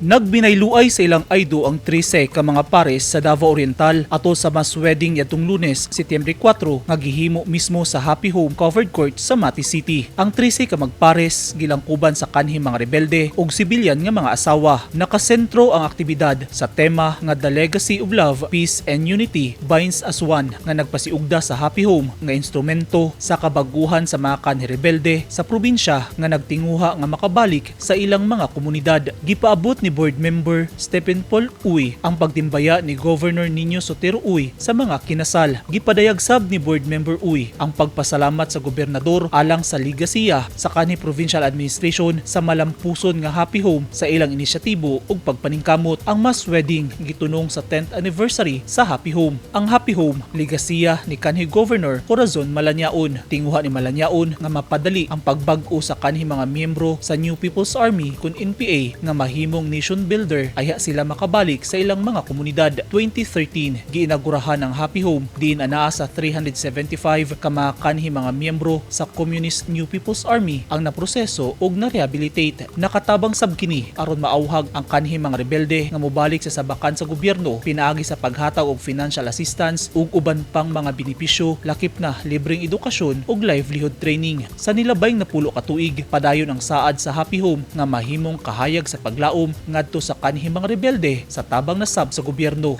Nagbinayluay sa ilang aydo ang 13 ka mga pares sa Davao Oriental ato sa mas wedding yatong Lunes, Setyembre 4 nga gihimo mismo sa Happy Home Covered Court sa Mati City. Ang 13 ka magpares gilangkuban sa kanhing mga rebelde ug sibilyan nga mga asawa. Nakasentro ang aktibidad sa tema nga The Legacy of Love, Peace and Unity binds as one nga nagpasiugda sa Happy Home nga instrumento sa kabaguhan sa mga kanhi rebelde sa probinsya nga nagtinguha nga makabalik sa ilang mga komunidad. Gipaabot ni board member Stephen Paul Uy ang pagtimbaya ni Governor Nino Sotero Uy sa mga kinasal. Gipadayag sab ni board member Uy ang pagpasalamat sa gobernador alang sa ligasiya sa kanhi provincial administration sa malampuson nga happy home sa ilang inisyatibo ug pagpaningkamot ang mass wedding gitunong sa 10th anniversary sa Happy Home. Ang Happy Home ligasiya ni kanhi Governor Corazon Malanyaon. Tinguha ni Malanyaon nga mapadali ang pagbag-o sa kanhi mga miyembro sa New People's Army kun NPA nga mahimong nation builder aya sila makabalik sa ilang mga komunidad. 2013 giinagurahan ang Happy Home diin anaa sa 375 ka mga miyembro sa Communist New People's Army ang naproseso ug na-rehabilitate. Nakatabang sab kini aron maauhag ang kanhi mga rebelde nga mobalik sa sabakan sa gobyerno pinaagi sa paghatag og financial assistance ug uban pang mga benepisyo lakip na libreng edukasyon ug livelihood training. Sa nilabayng napulo ka tuig padayon ang saad sa Happy Home nga mahimong kahayag sa paglaom ngadto sa kanhi mga rebelde sa tabang na sab sa gobyerno.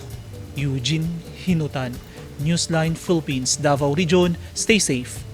Eugene Hinutan, Newsline Philippines, Davao Region. Stay safe.